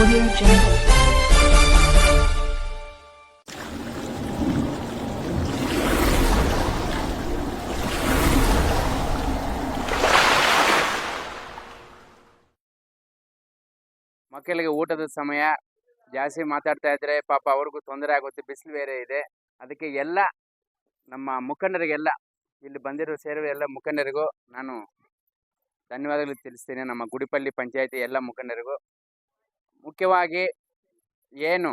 ಮಕ್ಕಳಿಗೆ ಊಟದ ಸಮಯ, ಜಾಸ್ತಿ ಮಾತಾಡ್ತಾ ಇದ್ರೆ ಪಾಪ ಅವ್ರಿಗೂ ತೊಂದರೆ ಆಗುತ್ತೆ, ಬಿಸಿಲು ಬೇರೆ ಇದೆ. ಅದಕ್ಕೆ ಎಲ್ಲ ನಮ್ಮ ಮುಖಂಡರಿಗೆಲ್ಲ, ಇಲ್ಲಿ ಬಂದಿರೋ ಸೇರುವ ಎಲ್ಲ ಮುಖಂಡರಿಗೂ ನಾನು ಧನ್ಯವಾದಗಳು ತಿಳಿಸ್ತೀನಿ. ನಮ್ಮ ಗುಡಿಪಲ್ಲಿ ಪಂಚಾಯಿತಿ ಎಲ್ಲ ಮುಖಂಡರಿಗೂ. ಮುಖ್ಯವಾಗಿ ಏನು?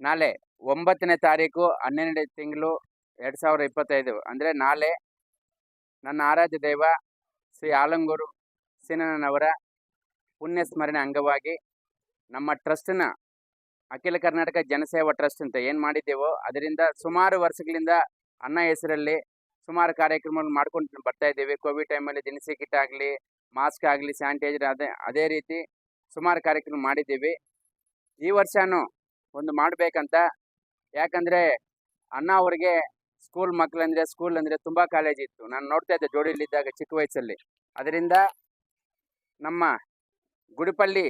ನಾಳೆ ಒಂಬತ್ತನೇ ತಾರೀಕು ಹನ್ನೆರಡನೇ ತಿಂಗಳು ಎರಡು ಸಾವಿರದ ಇಪ್ಪತ್ತೈದು. ಅಂದರೆ ನಾಳೆ ನನ್ನ ಆರಾಧ್ಯ ದೈವ ಶ್ರೀ ಆಲಂಗೂರು ಸೀನಣ್ಣನವರ ಪುಣ್ಯ ಸ್ಮರಣೆ ಅಂಗವಾಗಿ ನಮ್ಮ ಟ್ರಸ್ಟ್ನ ಅಖಿಲ ಕರ್ನಾಟಕ ಜನಸೇವಾ ಟ್ರಸ್ಟ್ ಅಂತ ಏನು ಮಾಡಿದ್ದೇವೋ ಅದರಿಂದ ಸುಮಾರು ವರ್ಷಗಳಿಂದ ಅನ್ನ ಹೆಸರಲ್ಲಿ ಸುಮಾರು ಕಾರ್ಯಕ್ರಮಗಳು ಮಾಡ್ಕೊಂಡು ಬರ್ತಾ ಇದ್ದೀವಿ. ಕೋವಿಡ್ ಟೈಮಲ್ಲಿ ದಿನಸಿ ಕಿಟ್ ಆಗಲಿ, ಮಾಸ್ಕ್ ಆಗಲಿ, ಸ್ಯಾನಿಟೈಸರ್ ಅದೇ ಅದೇ ರೀತಿ ಸುಮಾರು ಕಾರ್ಯಕ್ರಮ ಮಾಡಿದ್ದೀವಿ. ಈ ವರ್ಷನೂ ಒಂದು ಮಾಡಬೇಕಂತ. ಯಾಕಂದರೆ ಅಣ್ಣ ಅವ್ರಿಗೆ ಸ್ಕೂಲ್ ಮಕ್ಕಳಂದರೆ ಸ್ಕೂಲ್ ಅಂದರೆ ತುಂಬ ಕಾಲೇಜ್ ಇತ್ತು. ನಾನು ನೋಡ್ತಾ ಇದ್ದೆ ಜೋಡಿಲಿದ್ದಾಗ ಚಿಕ್ಕ ವಯಸ್ಸಲ್ಲಿ. ಅದರಿಂದ ನಮ್ಮ ಗುಡಿಪಲ್ಲಿ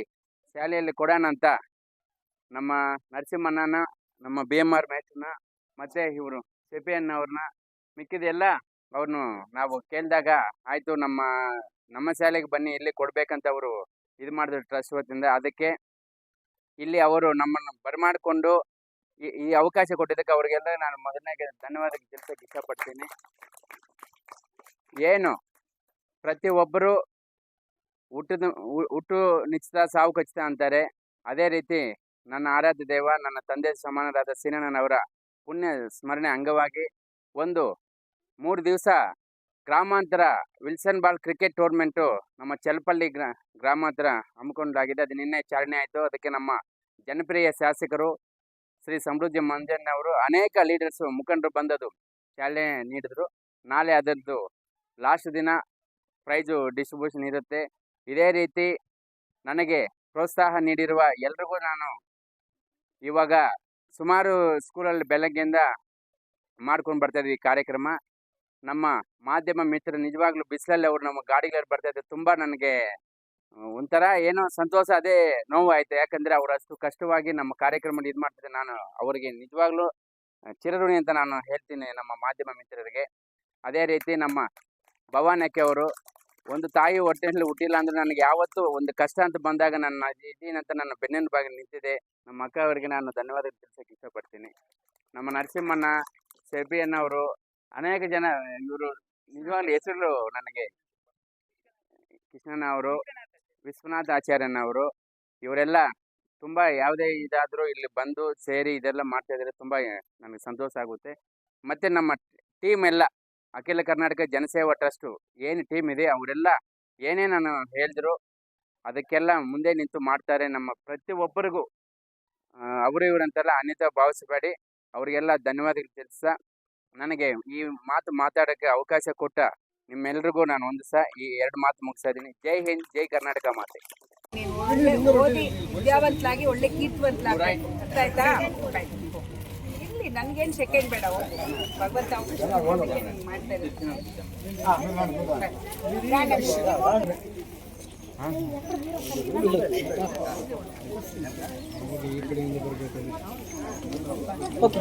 ಶಾಲೆಯಲ್ಲಿ ಕೊಡೋಣ ಅಂತ ನಮ್ಮ ನರಸಿಂಹಣ್ಣನ, ನಮ್ಮ ಬಿ ಎಂ ಆರ್ ಮೇಸ್ಟ್ರನ್ನ ಮತ್ತು ಇವರು ಅವ್ರನ್ನ ಮಿಕ್ಕಿದೆಲ್ಲ ಅವ್ರನ್ನು ನಾವು ಕೇಳಿದಾಗ, ಆಯಿತು, ನಮ್ಮ ನಮ್ಮ ಶಾಲೆಗೆ ಬನ್ನಿ, ಇಲ್ಲಿ ಕೊಡಬೇಕಂತ ಅವರು ಇದು ಮಾಡಿದ್ರು ಟ್ರಸ್ಟ್ ವತಿಯಿಂದ ಅದಕ್ಕೆ ಇಲ್ಲಿ ಅವರು ನಮ್ಮನ್ನು ಬರಮಾಡಿಕೊಂಡು ಈ ಈ ಅವಕಾಶ ಕೊಟ್ಟಿದ್ದಕ್ಕೆ ಅವರಿಗೆಲ್ಲ ನಾನು ಮೊದಲನೇ ಧನ್ಯವಾದ ತಿಳಿಸೋಕೆ ಇಷ್ಟಪಡ್ತೀನಿ. ಏನು? ಪ್ರತಿಯೊಬ್ಬರು ಹುಟ್ಟಿದ, ಹುಟ್ಟು ನಿಶ್ಚಿತ, ಸಾವು ಖಚಿತ ಅಂತಾರೆ. ಅದೇ ರೀತಿ ನನ್ನ ಆರಾಧ್ಯ ದೇವ, ನನ್ನ ತಂದೆ ಸಮಾನರಾದ ಸೀನಣ್ಣನವರ ಪುಣ್ಯ ಸ್ಮರಣೆ ಅಂಗವಾಗಿ ಒಂದು ಮೂರು ದಿವಸ ಗ್ರಾಮಾಂತರ ವಿಲ್ಸನ್ ಬಾಲ್ ಕ್ರಿಕೆಟ್ ಟೂರ್ನಮೆಂಟು ನಮ್ಮ ಚಲಪಲ್ಲಿ ಗ್ರಾ, ಗ್ರಾಮಾಂತರ ಹಮ್ಮಿಕೊಂಡಾಗಿದೆ. ಅದು ನಿನ್ನೆ ಚಾಲನೆ ಆಯಿತು. ಅದಕ್ಕೆ ನಮ್ಮ ಜನಪ್ರಿಯ ಶಾಸಕರು ಶ್ರೀ ಸಮೃದ್ಧಿ ಮಂಜಣ್ಣವರು ಅನೇಕ ಲೀಡರ್ಸು ಮುಖಂಡರು ಬಂದದ್ದು ಚಾಲನೆ ನೀಡಿದ್ರು. ನಾಳೆ ಅದರದ್ದು ಲಾಸ್ಟ್ ದಿನ ಪ್ರೈಜು ಡಿಸ್ಟ್ರಿಬ್ಯೂಷನ್ ಇರುತ್ತೆ. ಇದೇ ರೀತಿ ನನಗೆ ಪ್ರೋತ್ಸಾಹ ನೀಡಿರುವ ಎಲ್ರಿಗೂ ನಾನು ಇವಾಗ ಸುಮಾರು ಸ್ಕೂಲಲ್ಲಿ ಬೆಳಗ್ಗೆಯಿಂದ ಮಾಡ್ಕೊಂಡು ಬರ್ತಾ ಇದ್ವಿ ಈ ಕಾರ್ಯಕ್ರಮ. ನಮ್ಮ ಮಾಧ್ಯಮ ಮಿತ್ರ ನಿಜವಾಗ್ಲೂ ಬಿಸಿಲಲ್ಲಿ ಅವರು ನಮ್ಮ ಗಾಡಿಗಳಲ್ಲಿ ಬರ್ತಾ ಇದ್ದಾರೆ ತುಂಬ ನನಗೆ ಒಂಥರ ಏನೋ ಸಂತೋಷ, ಅದೇ ನೋವು ಆಯ್ತು ಯಾಕಂದರೆ ಅವರು ಅಷ್ಟು ಕಷ್ಟವಾಗಿ ನಮ್ಮ ಕಾರ್ಯಕ್ರಮ ಇದು ಮಾಡ್ತಿದ್ದೆ ನಾನು ಅವರಿಗೆ ನಿಜವಾಗ್ಲೂ ಚಿರಋಣಿ ಅಂತ ನಾನು ಹೇಳ್ತೀನಿ ನಮ್ಮ ಮಾಧ್ಯಮ ಮಿತ್ರರಿಗೆ. ಅದೇ ರೀತಿ ನಮ್ಮ ಭವಾನಕ್ಕೆ ಅವರು, ಒಂದು ತಾಯಿ ಹೊಟ್ಟೆಯಲ್ಲಿ ಹುಟ್ಟಿಲ್ಲ ಅಂದ್ರೆ ನನಗೆ ಯಾವತ್ತೂ ಒಂದು ಕಷ್ಟ ಅಂತ ಬಂದಾಗ ನನ್ನ ಇದೀನಂತ ನನ್ನ ಬೆನ್ನಿನ ಭಾಗ ನಿಂತಿದೆ. ನಮ್ಮ ಅಕ್ಕ ಅವರಿಗೆ ನಾನು ಧನ್ಯವಾದ ತಿಳಿಸೋಕೆ ಇಷ್ಟಪಡ್ತೀನಿ. ನಮ್ಮ ನರಸಿಂಹಣ್ಣ ಸೆಬಿಯನ್ನವರು ಅನೇಕ ಜನ, ಇವರು ನಿಜವಾಗ್ಲೂ ಹೆಸರು ನನಗೆ ಕೃಷ್ಣನ ಅವರು ವಿಶ್ವನಾಥ್ ಆಚಾರ್ಯಣ್ಣ ಅವರು ಇವರೆಲ್ಲ ತುಂಬ ಯಾವುದೇ ಇದಾದರೂ ಇಲ್ಲಿ ಬಂದು ಸೇರಿ ಇದೆಲ್ಲ ಮಾಡ್ತಾ ಇದ್ದಾರೆ ತುಂಬ ನನಗೆ ಸಂತೋಷ ಆಗುತ್ತೆ. ಮತ್ತು ನಮ್ಮ ಟೀಮ್ ಎಲ್ಲ, ಅಖಿಲ ಕರ್ನಾಟಕ ಜನಸೇವಾ ಟ್ರಸ್ಟು ಏನು ಟೀಮ್ ಇದೆ, ಅವರೆಲ್ಲ ಏನೇ ನಾನು ಹೇಳಿದ್ರು ಅದಕ್ಕೆಲ್ಲ ಮುಂದೆ ನಿಂತು ಮಾಡ್ತಾರೆ. ನಮ್ಮ ಪ್ರತಿಯೊಬ್ಬರಿಗೂ ಅವರು ಇವರಂತೆಲ್ಲ ಅನಿತಾ ಭಾವಿಸಬೇಡಿ. ಅವರಿಗೆಲ್ಲ ಧನ್ಯವಾದಗಳು ತಿಳಿಸ ನನಗೆ ಈ ಮಾತು ಮಾತಾಡೋಕ್ಕೆ ಅವಕಾಶ ಕೊಟ್ಟ ನಿಮ್ಮೆಲ್ರಿಗೂ ನಾನು ಒಂದು ಸಹ ಈ ಎರಡು ಮಾತು ಮುಗಿಸ್ತಾ ಇದ್ದೀನಿ. ಜೈ ಹಿಂದ್ ಜೈ ಕರ್ನಾಟಕ ಮಾತೆ. ನೀವು ಒಳ್ಳೆ ಓದಿ ವಿದ್ಯಾವಂತಲಾಗಿ ಒಳ್ಳೆ ಕೀರ್ತಿವಂತಲಾಗಿ ಅರ್ಥ ಆಯ್ತಾ ಇಲ್ಲಿ ನನ್ಗೇನು ಸೆಕೆಂಡ್ ಬೇಡ ಹೋಗು. ಭಗವಂತ ಅವಕಾಶ ಕೊಟ್ಟಿದ್ದಕ್ಕೆ ನೀನು ಮಾಡ್ತಾ ಇರೋದು. Okay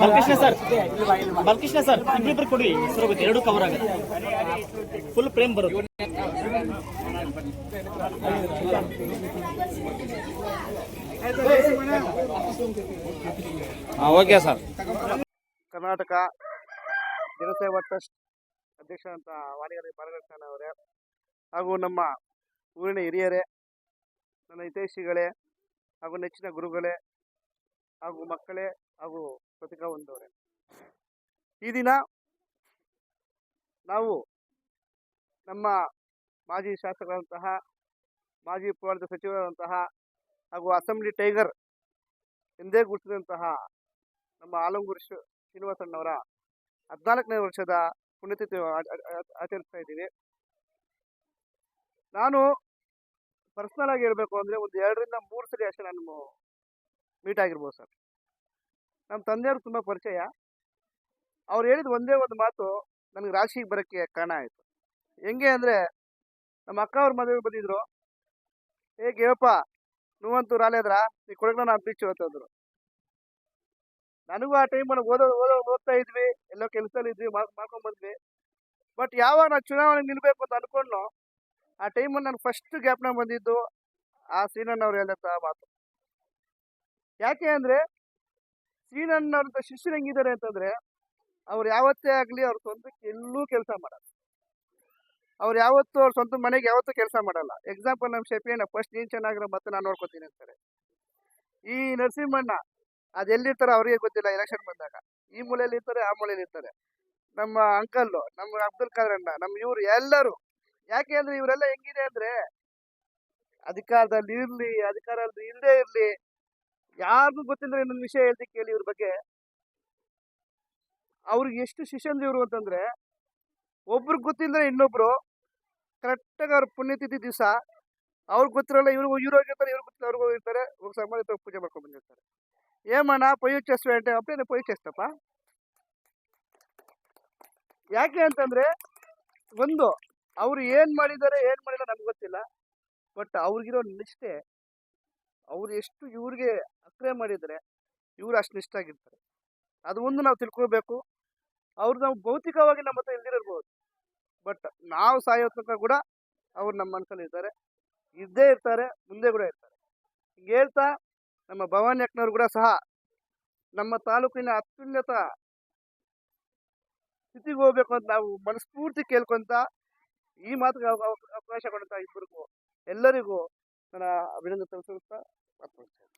Balakrishna sir Balakrishna sir ಇಬ್ರಿಬ್ರು ಕೊಡಿ. ಸರ್ ಹೋಗುತ್ತೆ ಎರಡು ಕವರ್ ಆಗುತ್ತೆ. ಫುಲ್ ಪ್ರೇಮ್ ಬರುತ್ತೆ. Okay sir. ಕರ್ನಾಟಕ ಜನಸೇವಾ ಟ್ರಸ್ಟ್ ಅಧ್ಯಕ್ಷರಂತ ವಾಣಿಗರ ಬಾಲಕೃಷ್ಣ ಅವರೇ ಹಾಗೂ ನಮ್ಮ ಊರಿನ ಹಿರಿಯರೇ ನನ್ನ ಹಿತೈಷಿಗಳೇ ಹಾಗೂ ನೆಚ್ಚಿನ ಗುರುಗಳೇ ಹಾಗೂ ಮಕ್ಕಳೇ ಹಾಗೂ ಪತ್ರಿಕಾ ಹೊಂದವರೇ ಈ ದಿನ ನಾವು ನಮ್ಮ ಮಾಜಿ ಶಾಸಕರಾದಂತಹ, ಮಾಜಿ ಪೌರಾಡಳಿತ ಸಚಿವರಾದಂತಹ ಹಾಗೂ ಅಸೆಂಬ್ಲಿ ಟೈಗರ್ ಎಂದೇ ಗುರುತಿಸಿದಂತಹ ನಮ್ಮ ಆಲಂಗೂರು ಶ್ರೀ- ಶ್ರೀನಿವಾಸಣ್ಣವರ ಹದಿನಾಲ್ಕನೇ ವರ್ಷದ ಪುಣ್ಯತಿಥಿ ಆಚರಿಸ್ತಾ ಇದ್ದೀವಿ. ನಾನು ಪರ್ಸ್ನಲ್ ಆಗಿ ಹೇಳಬೇಕು ಅಂದರೆ ಒಂದು ಎರಡರಿಂದ ಮೂರು ಸರಿ ಅಷ್ಟೇ ನಾನು ಮೀಟ್ ಆಗಿರ್ಬೋದು ಸರ್. ನಮ್ಮ ತಂದೆಯವರು ತುಂಬ ಪರಿಚಯ. ಅವ್ರು ಹೇಳಿದ ಒಂದೇ ಒಂದು ಮಾತು ನನಗೆ ರಾಶಿಗೆ ಬರೋಕ್ಕೆ ಕಾರಣ ಆಯಿತು. ಹೆಂಗೆ ಅಂದರೆ ನಮ್ಮ ಅಕ್ಕ ಅವ್ರ ಮದುವೆ ಬಂದಿದ್ರು. ಹೇಗೆ ಹೇಳಪ್ಪ ನೀವಂತೂ ರಾಲೇದ್ರ ನೀ ಕೊಡಗಣ ಬೀಚ್ ಅಂತಂದ್ರು ನನಗೂ ಆ ಟೈಮಲ್ಲಿ ಓದೋ ಓದೋ, ಓದ್ತಾ ಇದ್ವಿ, ಎಲ್ಲೋ ಕೆಲಸದಲ್ಲಿ ಇದ್ವಿ ಮಾಡ್ಕೊಂಡ್ಬಂದ್ವಿ ಮಾಡ್ಕೊಂಡ್ ಬಂದ್ವಿ. ಬಟ್ ಯಾವಾಗ ನಾವು ಚುನಾವಣೆಗೆ ನಿಲ್ಬೇಕು ಅಂತ ಅನ್ಕೊಂಡು ಆ ಟೈಮಲ್ಲಿ ನಾನು ಫಸ್ಟ್ ಗ್ಯಾಪ್ನ ಬಂದಿದ್ದು ಆ ಸೀನಣ್ಣವ್ರು ಹೇಳಿದಂಥ ಮಾತು. ಯಾಕೆ ಅಂದರೆ ಶ್ರೀನಣ್ಣವ್ರಂಥ ಶಿಷ್ಯರು ಹೆಂಗಿದ್ದಾರೆ ಅಂತಂದರೆ ಅವ್ರು ಯಾವತ್ತೇ ಆಗಲಿ ಅವ್ರ ಸ್ವಂತಕ್ಕೆ ಎಲ್ಲೂ ಕೆಲಸ ಮಾಡಲ್ಲ. ಅವ್ರು ಯಾವತ್ತೂ ಅವ್ರ ಸ್ವಂತ ಮನೆಗೆ ಯಾವತ್ತೂ ಕೆಲಸ ಮಾಡಲ್ಲ. ಎಕ್ಸಾಂಪಲ್ ನಮ್ಮ ಶೆಫಿಯಣ್ಣ ಫಸ್ಟ್ ನೀನು ಚೆನ್ನಾಗಿರೋ ಮತ್ತೆ ನಾನು ನೋಡ್ಕೊತೀನಿ ಅಂತಾರೆ. ಈ ನರಸಿಂಹಣ್ಣ ಅದೆಲ್ಲಿರ್ತಾರೆ ಅವರಿಗೆ ಗೊತ್ತಿಲ್ಲ ಎಲೆಕ್ಷನ್ ಬಂದಾಗ. ಈ ಮೂಲೆಯಲ್ಲಿ ಇರ್ತಾರೆ ಆ ಮೂಲೆಯಲ್ಲಿ ಇರ್ತಾರೆ ನಮ್ಮ ಅಂಕಲ್ಲು ನಮ್ಮ ಅಬ್ದುಲ್ ಖಾದರ್ ಅಣ್ಣ, ನಮ್ಮ ಇವರು ಎಲ್ಲರೂ ಯಾಕೆ ಅಂದ್ರೆ ಇವರೆಲ್ಲ ಹೆಂಗಿದೆ ಅಂದ್ರೆ ಅಧಿಕಾರದಲ್ಲಿ ಇರ್ಲಿ ಅಧಿಕಾರದಲ್ಲಿ ಇಲ್ಲದೆ ಇರ್ಲಿ, ಯಾರಿಗೂ ಗೊತ್ತಿಲ್ಲ ಇನ್ನೊಂದು ವಿಷಯ ಹೇಳ್ತಿ ಕೇಳಿ ಇವ್ರ ಬಗ್ಗೆ. ಅವ್ರಿಗೆ ಎಷ್ಟು ಶಿಷ್ಯಂದ್ರು ಇವ್ರು ಅಂತಂದ್ರೆ ಒಬ್ರು ಗೊತ್ತಿಲ್ಲ ಇನ್ನೊಬ್ರು ಕರೆಕ್ಟಾಗಿ ಅವ್ರ ಪುಣ್ಯತಿಥಿ ದಿವಸ ಅವ್ರಿಗೆ ಗೊತ್ತಿರಲ್ಲ ಇವ್ರಿಗೂ ಇವ್ರು ಹೋಗಿರ್ತಾರೆ ಇವ್ರಿಗೆ ಗೊತ್ತಿಲ್ಲ ಅವ್ರಿಗೆ ಹೋಗಿರ್ತಾರೆ ಇವಾಗ ಸಂಬಂಧಿತ ಪೂಜೆ ಮಾಡ್ಕೊಂಡು ಬಂದಿರ್ತಾರೆ. ಏಮಣ್ಣ ಪೊಯ್ಯು ಚೆಸ್ವೆ ಅಂತ ಅಪ್ಪನೇ ಪೊಯ್ಯು ಚೆಸ್ತಪ್ಪ ಯಾಕೆ ಅಂತಂದ್ರೆ ಒಂದು ಅವ್ರು ಏನ್ ಮಾಡಿದ್ದಾರೆ, ಏನ್ ಮಾಡಿಲ್ಲ ನಮ್ಗೆ ಗೊತ್ತಿಲ್ಲ. ಬಟ್ ಅವ್ರಿಗಿರೋ ನಿಷ್ಠೆ, ಅವ್ರು ಎಷ್ಟು ಇವ್ರಿಗೆ ಅಕ್ರೆ ಮಾಡಿದರೆ ಇವ್ರು ಅಷ್ಟು ನಿಷ್ಠ ಆಗಿರ್ತಾರೆ. ಅದು ಒಂದು ನಾವು ತಿಳ್ಕೊಬೇಕು. ಅವ್ರು ನಾವು ಭೌತಿಕವಾಗಿ ನಮ್ಮ ಹತ್ರ ಇಲ್ದಿರಬಹುದು ಬಟ್ ನಾವು ಸಾಯೋ ತನಕ ಕೂಡ ಅವ್ರು ನಮ್ಮ ಮನಸ್ಸಲ್ಲಿ ಇದ್ದಾರೆ. ಇದ್ದೇ ಇರ್ತಾರೆ, ಮುಂದೆ ಕೂಡ ಇರ್ತಾರೆ. ಹಿಂಗೆ ಹೇಳ್ತಾ ನಮ್ಮ ಭವಾನಿ ಅಕ್ಕನವ್ರು ಕೂಡ ಸಹ ನಮ್ಮ ತಾಲೂಕಿನ ಅತ್ಯುನ್ನತ ಸ್ಥಿತಿಗೆ ಹೋಗ್ಬೇಕು ಅಂತ ನಾವು ಮನಸ್ಫೂರ್ತಿ ಕೇಳ್ಕೊಂತ ಈ ಮಾತುಗೆ ಅವಕಾಶ ಕೊಡುತ್ತಾ ಇಬ್ಬರಿಗೂ ಎಲ್ಲರಿಗೂ ನನ್ನ ಅಭಿನಂದನೆ ಸಲ್ಲಿಸುತ್ತಾ ಮಾತನಾಡ್ತೇನೆ.